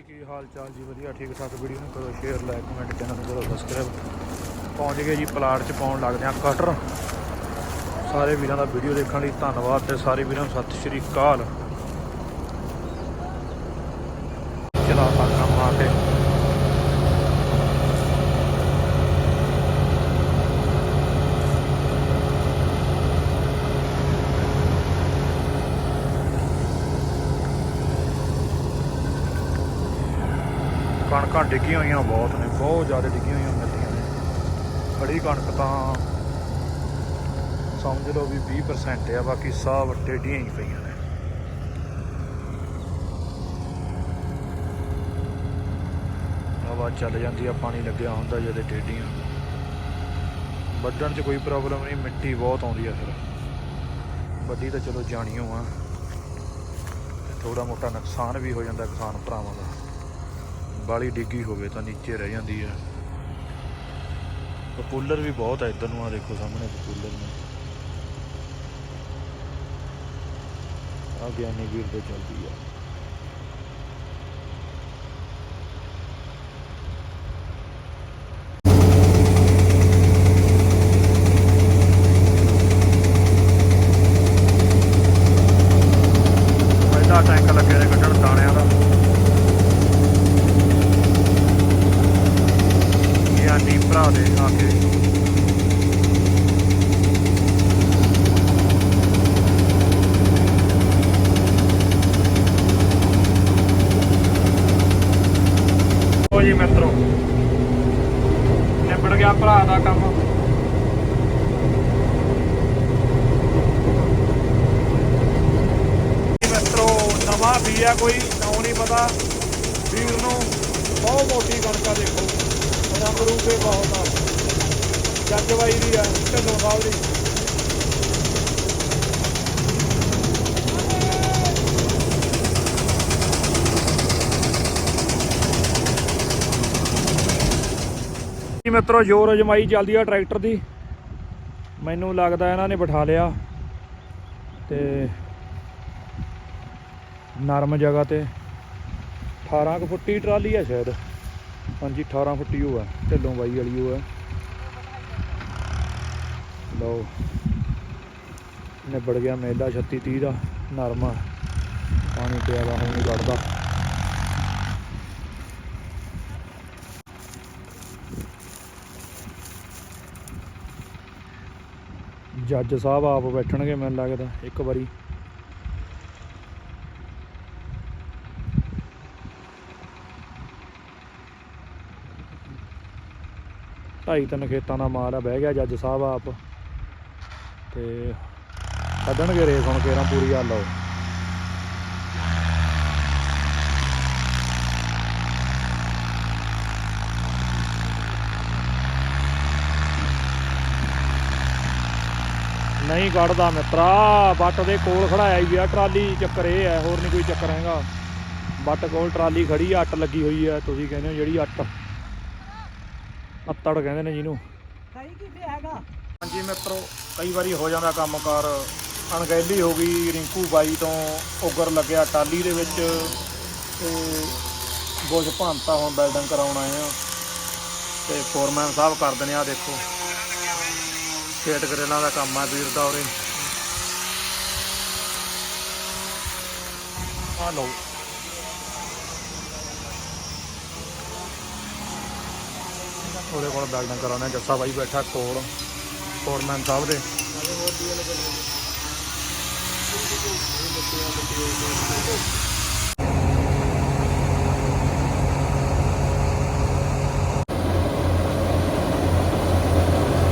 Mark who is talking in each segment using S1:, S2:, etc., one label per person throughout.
S1: ਕੀ ਹਾਲ ਚਾਲ ਜੀ? ਵਧੀਆ, ਠੀਕ ਠਾਕ। ਵੀਡੀਓ ਨੂੰ ਕਰੋ ਸ਼ੇਅਰ ਲਾਈਕ ਕਮੈਂਟ ਚੈਨਲ ਨੂੰ ਕਰੋ ਸਬਸਕ੍ਰਾਈਬ ਪਹੁੰਚ ਗਏ ਜੀ ਪਲਾਟ 'ਚ, ਪਾਉਣ ਲੱਗਦੇ ਆ ਕਟਰ ਸਾਰੇ ਵੀਰਾਂ ਦਾ ਵੀਡੀਓ ਦੇਖਣ ਲਈ ਧੰਨਵਾਦ ਤੇ ਸਾਰੇ ਵੀਰਾਂ ਨੂੰ ਸਤਿ ਸ਼੍ਰੀ ਅਕਾਲ ਚਲਾ ਤਾਂ ਕੰਮ ਆ ਕੇ ਕਣਕਾਂ ਡਿੱਗੀਆਂ ਹੋਈਆਂ ਬਹੁਤ ਨੇ, ਬਹੁਤ ਜ਼ਿਆਦਾ ਡਿੱਗੀਆਂ ਹੋਈਆਂ ਮਿਲਦੀਆਂ ਨੇ। ਖੜੀ ਕਣਕ ਤਾਂ ਸਮਝ ਲਓ ਵੀ 20% ਆ, ਬਾਕੀ ਸਭ ਟੇਡੀਆਂ ਹੀ ਪਈਆਂ ਨੇ। ਹਵਾ ਚੱਲ ਜਾਂਦੀ ਆ, ਪਾਣੀ ਲੱਗਿਆ ਹੁੰਦਾ ਜਦੇ ਟੇਡੀਆਂ ਵੱਢਣ 'ਚ ਕੋਈ ਪ੍ਰੋਬਲਮ ਨਹੀਂ, ਮਿੱਟੀ ਬਹੁਤ ਆਉਂਦੀ ਆ ਫਿਰ। ਵੱਡੀ ਤਾਂ ਚਲੋ ਜਾਣੀਓ ਆ। ਥੋੜਾ ਮੋਟਾ ਨੁਕਸਾਨ ਵੀ ਹੋ ਜਾਂਦਾ ਕਿਸਾਨ ਭਰਾਵਾਂ ਦਾ। ਬਾਲੀ ਡਿੱਗੀ ਹੋਵੇ ਤਾਂ ਨੀਚੇ ਰਹਿ ਜਾਂਦੀ ਹੈ ਪਪੂਲਰ ਵੀ ਬਹੁਤ ਹੈ ਇੱਧਰ ਨੂੰ ਆ ਦੇਖੋ ਸਾਹਮਣੇ ਪਪੂਲਰ ਨੇ। ਆ ਗਿਆਨੀ ਵੀਰ ਦੇ ਚੱਲਦੀ ਆ ਪਹਿਲਾ ਟੈਂਕ ਲੱਗੇ ਨੇ ਕੱਢਣ ਦਾਣਿਆਂ ਦਾ ਗਿਆਨੀ ਭਰਾ ਦੇ ਆ ਕੇ। ਉਹ ਜੀ ਮਿੱਤਰੋ, ਨਿਬੜ ਗਿਆ ਭਰਾ ਦਾ ਕੰਮ। ਜੀ ਨਵਾਂ ਵੀ ਆ ਕੋਈ ਨਾਉ ਨਹੀਂ ਪਤਾ। ਵੀਰ ਨੂੰ ਬਹੁਤ ਮੋਟੀ ਕਣਕਾਂ ਦੇਖੋ। ਰੰਗ ਬਹੁਤ ਆ। ਜੱਜ ਬਾਈ ਦੀ ਆ, ਢੱਲੋਂ ਸਾਹਿਬ ਦੀ। ਜੀ ਮਿੱਤਰੋ, ਜੋਰ ਅਜਮਾਈ ਚੱਲਦੀ ਆ ਟਰੈਕਟਰ ਦੀ। ਮੈਨੂੰ ਲੱਗਦਾ ਇਹਨਾਂ ਨੇ ਬਿਠਾ ਲਿਆ। ਤੇ ਨਰਮ ਜਗ੍ਹਾ ਤੇ 18 ਕੁ ਫੁੱਟੀ ਟਰਾਲੀ ਆ ਸ਼ਾਇਦ। ਹਾਂਜੀ 18 ਫੁੱਟੀ ਉਹ ਆ, ਢਿੱਲੋਂ ਬਾਈ ਵਾਲੀ ਉਹ ਆ। ਲਓ, ਨਿਬੜ ਗਿਆ ਮੇਲਾ 36 30 ਦਾ, ਨਰਮ, ਪਾਣੀ ਪਿਆ ਦਾ ਹੁਣ ਨਹੀਂ ਕੱਢਦਾ ਜੱਜ ਸਾਹਿਬ ਆਪ ਬੈਠਣਗੇ, ਮੈਨੂੰ ਲੱਗਦਾ, ਇੱਕ ਵਾਰੀ। ਢਾਈ ਤਿੰਨ ਖੇਤਾਂ ਦਾ ਮਾਲ ਆ, ਬਹਿ ਗਿਆ ਜੱਜ ਸਾਹਿਬ ਆਪ। ਤੇ ਕੱਢਣਗੇ ਰੇਸ ਹੁਣ ਕੇਰਾਂ ਪੂਰੀ ਗੱਲ ਆਓ ਨਹੀਂ ਕੱਢਦਾ ਮਿੱਤਰਾ, ਬੱਟ ਦੇ ਕੋਲ ਖੜਾਇਆ ਹੀ ਆ, ਟਰਾਲੀ ਚੱਕਰ ਇਹ ਹੈ ਹੋਰ ਨਹੀਂ ਕੋਈ ਚੱਕਰ ਹੈਗਾ। ਬੱਟ ਕੋਲ ਟਰਾਲੀ ਖੜੀ ਅੱਟ ਲੱਗੀ ਹੋਈ ਹੈ ਤੁਸੀਂ ਕਹਿੰਦੇ ਹੋ ਜਿਹੜੀ ਅੱਟ। ਅੱਤੜ ਕਹਿੰਦੇ ਨੇ ਜਿਹਨੂੰ।
S2: ਸਹੀ ਕਿੱਥੇ ਹੈਗਾ?
S1: ਹਾਂਜੀ ਮਿੱਤਰੋ ਕਈ ਵਾਰੀ ਹੋ ਜਾਂਦਾ ਕੰਮਕਾਰ। ਅਣਗਹਿਲੀ ਹੋ ਗਈ ਰਿੰਕੂ ਬਾਈ ਤੋਂ ਉਗਰ ਲੱਗਿਆ ਟਾਲੀ ਦੇ ਵਿੱਚ ਤੇ ਬੁਝ ਭੰਤਾ ਹੁਣ ਬਿਲਡਿੰਗ ਕਰਾਉਣ ਆਏ ਆ। ਤੇ ਫੋਰਮੈਨ ਸਾਹਿਬ ਕਰ ਦਿੰਦੇ ਆ ਦੇਖੋ। ਖੇਤ ਗਰੇਲਾਂ ਦਾ ਕੰਮ ਆ ਵੀਰ ਦਾ ਉਰੇ। ਆ ਲਓ। ਉਹਦੇ ਕੋਲ ਬਿਲਡਿੰਗ ਕਰਾਉਣਾ ਜੱਸਾ ਬਾਈ ਬੈਠਾ ਕੋਲ ਫੋਰਮੈਨ ਸਾਹਿਬ ਦੇ।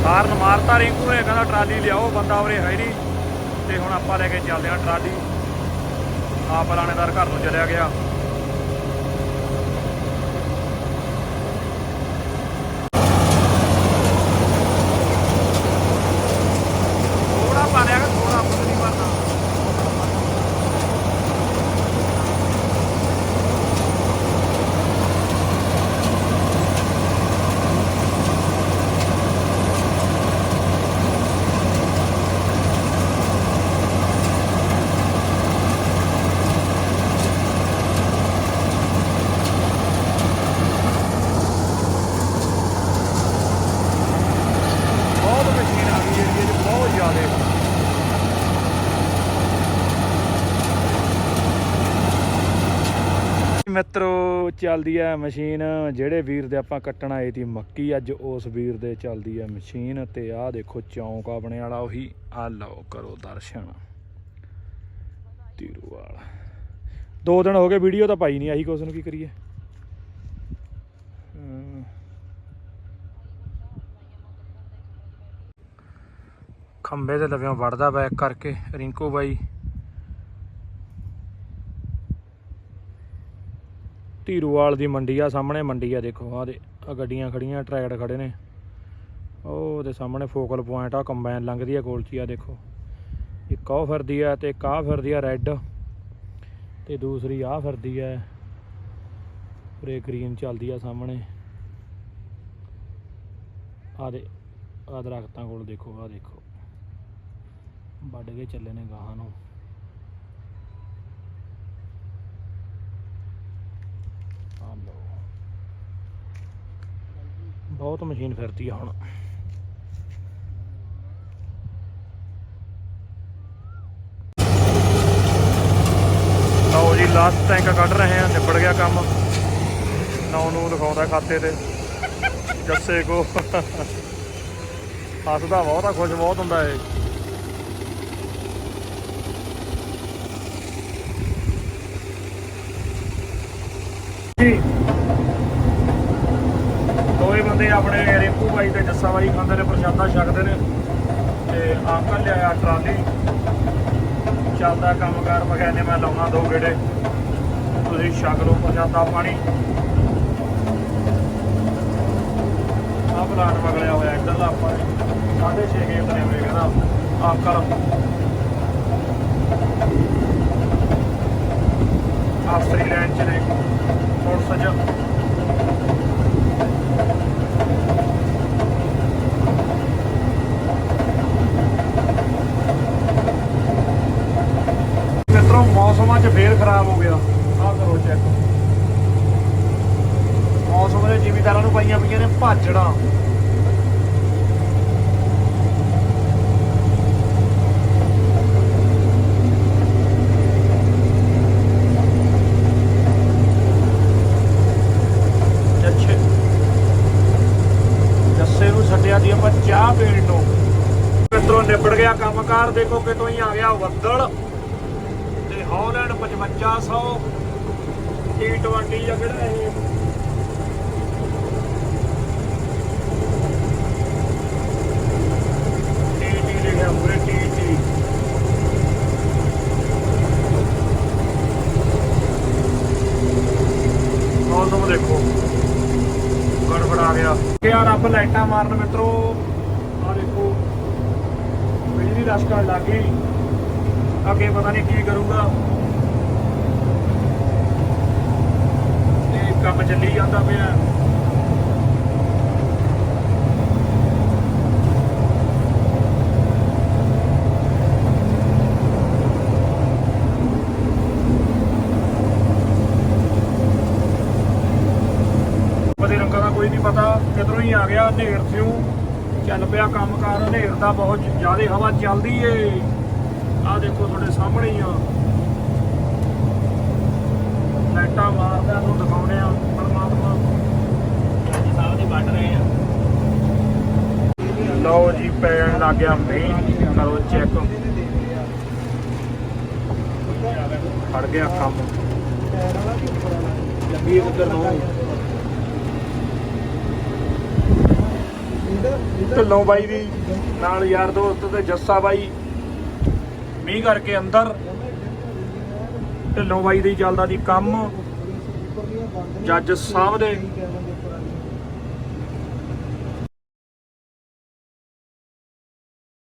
S1: ਕਾਰਨ ਮਾਰਤਾ ਰਿੰਕੂ ਨੇ, ਕਹਿੰਦਾ ਟਰਾਲੀ ਲਿਆਓ, ਬੰਦਾ ਉਰੇ ਹੈ ਨਹੀਂ। ਤੇ ਹੁਣ ਆਪਾਂ ਲੈ ਕੇ ਚੱਲਦੇ ਹਾਂ ਟਰਾਲੀ। ਆਪ ਲਾਣੇਦਾਰ ਘਰ ਨੂੰ ਚਲਿਆ ਗਿਆ ਥੋੜਾ ਪਾ ਲਿਆ ਥੋੜਾ ਪੁੱਤ ਨਹੀਂ ਭਰਨਾ ਮਿੱਤਰੋ, ਚੱਲਦੀ ਆ ਮਸ਼ੀਨ। ਜਿਹੜੇ ਵੀਰ ਦੇ ਆਪਾਂ ਕੱਟਣ ਆਏ ਤੀ ਮੱਕੀ, ਅੱਜ ਉਸ ਵੀਰ ਦੇ ਚੱਲਦੀ ਆ ਮਸ਼ੀਨ ਤੇ ਆਹ ਦੇਖੋ ਚੌਂਕ ਆਪਣੇ ਵਾਲਾ, ਉਹੀ। ਆ ਲਓ ਕਰੋ ਦਰਸ਼ਨ। ਤੀਰੂਵਾਲ ਦੋ ਦਿਨ ਹੋ ਗਏ, ਵੀਡੀਓ ਤਾਂ ਪਾਈ ਨਹੀਂ, ਆਹੀ ਕੁਛ ਨੂੰ ਕੀ ਕਰੀਏ? ਹਮ। ਖੰਬੇ ਦੇ ਲਵਿਆਂ ਵੜਦਾ ਬੈਕ ਕਰਕੇ, ਰਿੰਕੂ ਬਾਈ। ਧੀਰੂਵਾਲ ਦੀ ਮੰਡੀ ਆ, ਸਾਹਮਣੇ ਮੰਡੀ ਆ ਦੇਖੋ ਆ ਦੇ ਆ ਗੱਡੀਆਂ ਖੜੀਆਂ, ਟਰੈਕਟਰ ਖੜੇ ਨੇ। ਉਹ ਦੇ ਸਾਹਮਣੇ ਫੋਕਲ ਪੁਆਇੰਟ ਆ ਕੰਬਾਈਨ ਲੰਘਦੀ ਆ ਕੋਲਚੀ ਆ ਦੇਖੋ। ਇੱਕ ਉਹ ਫਿਰਦੀ ਆ ਤੇ ਇੱਕ ਆਹ ਫਿਰਦੀ ਆ ਰੈੱਡ ਤੇ ਦੂਸਰੀ ਆਹ ਫਿਰਦੀ ਆ। ਉਰੇ ਗ੍ਰੀਨ ਚੱਲਦੀ ਆ ਸਾਹਮਣੇ। ਆ ਦੇ ਆ ਦਰਖਤਾਂ ਕੋਲ ਦੇਖੋ ਆ ਦੇਖੋ। ਵੱਢ ਕੇ ਚੱਲੇ ਨੇ ਗਾਹਾਂ ਨੂੰ। ਆ ਲਓ ਬਹੁਤ ਮਸ਼ੀਨ ਫਿਰਦੀ ਆ ਹੁਣ। ਲਓ ਜੀ ਲਾਸਟ ਟੈਂਕ ਕੱਢ ਰਹੇ ਆ, ਨਿਬੜ ਗਿਆ ਕੰਮ। ਨੌ ਨੂੰ ਦਿਖਾਉਂਦਾ ਖਾਤੇ ਤੇ। ਜੱਸੇ ਕੋ। ਹੱਸਦਾ ਬਹੁਤ ਆ, ਖੁਸ਼ ਬਹੁਤ ਹੁੰਦਾ ਏ ਜੀ ਦੋਵੇਂ ਬੰਦੇ ਆਪਣੇ ਰਿੰਕੂ ਬਾਈ ਤੇ ਜੱਸਾ ਬਾਈ ਖਾਂਦੇ ਨੇ, ਪ੍ਰਸ਼ਾਦਾ ਛਕਦੇ ਨੇ ਤੇ ਅੰਕਲ ਲਿਆਇਆ ਟਰਾਲੀ। ਚੱਲਦਾ ਕੰਮਕਾਰ ਮਖਾਨੇ ਮੈਂ ਲਾਉਣਾ ਦੋ ਗੇੜੇ। ਤੁਸੀਂ ਛਕ ਲਓ ਪ੍ਰਸ਼ਾਦਾ ਪਾਣੀ। ਆ ਪਲਾਟ ਮਗਲਿਆ ਹੋਇਆ, ਇੱਧਰ ਦਾ ਆਪਾਂ। ਸਾਢੇ ਛੇ ਗੇਮ ਬਣੇ ਹੋਏ ਕਹਿੰਦਾ, ਅੰਕਲ। ਆਸਟਰੀ ਲੈਂਡ ਚ ਨੇ ਹੋਰ ਸਜਾ ਮਿੱਤਰੋ ਮੌਸਮਾਂ 'ਚ ਫੇਰ ਖਰਾਬ ਹੋ ਗਿਆ। ਆਹ ਕਰੋ ਚੈੱਕ ਮੌਸਮ ਦੇ ਜ਼ਿਮੀਦਾਰਾਂ ਨੂੰ ਪਾਈਆਂ ਪਈਆਂ ਨੇ ਭਾਜੜਾਂ। ਜੱਛੇ। ਜੱਸੇ ਨੂੰ ਛੱਡਿਆ ਦੀ ਆਪਾਂ ਚਾਹ ਪੀਣ ਨੂੰ। ਮਿੱਤਰੋ, ਨਿਬੜ ਗਿਆ ਕੰਮਕਾਰ, ਦੇਖੋ ਕਿਤੋਂ ਹੀ ਆ ਗਿਆ ਵੱਦਲ। ਹੌਲੈਂਡ 5500 T20 ਆ ਕਿਹੜਾ ਇਹ ਦੇਖੋ। ਗੜਬੜ ਗਿਆ। ਯਾਰ ਰੱਬ ਲਾਈਟਾਂ ਮਾਰਨ ਮਿੱਤਰੋ। ਆ ਦੇਖੋ। ਬਿਜਲੀ ਰਸਕਣ ਲੱਗ ਗਈ ਅੱਗੇ ਪਤਾ ਨਹੀਂ ਕੀ ਕਰੂਗਾ। ਤੇ ਕੰਮ ਚੱਲੀ ਜਾਂਦਾ ਪਿਆ। ਕੋਈ ਨਹੀਂ ਪਤਾ, ਕਿਧਰੋਂ ਹੀ ਆ ਗਿਆ ਹਨੇਰ ਸਿਉ। ਚੱਲ ਪਿਆ ਕੰਮਕਾਰ ਹਨੇਰ ਦਾ ਬਹੁਤ ਜ਼ਿਆਦਾ ਹਵਾ ਚੱਲਦੀ ਏ। ਆ ਦੇਖੋ ਤੁਹਾਡੇ ਸਾਹਮਣੇ ਹੀ ਆ। ਲਾਈਟਾਂ ਮਾਰਦਾ ਨੂੰ ਦਿਖਾਉਣੇ ਆ ਪਰਮਾਤਮਾ। ਜੀ ਸਾਹਿਬ ਦੇ ਵੱਢ ਰਹੇ ਆ। ਲਓ ਜੀ ਪੈਣ ਲੱਗ ਗਿਆ ਮੀਂਹ। ਕਰੋ ਚੈੱਕ। ਫੜ ਗਿਆ ਕੰਮ। ਲੱਗੀ ਉਧਰ ਨੂੰ। ਢਿੱਲੋਂ ਬਾਈ ਵੀ ਨਾਲ ਯਾਰ ਦੋਸਤ ਤੇ ਜੱਸਾ ਬਾਈ। ਮੀਂਹ ਕਰਕੇ ਅੰਦਰ। ਢਿੱਲੋਂ ਬਾਈ ਦੇ ਚੱਲਦਾ ਦੀ ਕੰਮ। ਜੱਜ ਸਾਹਿਬ ਦੇ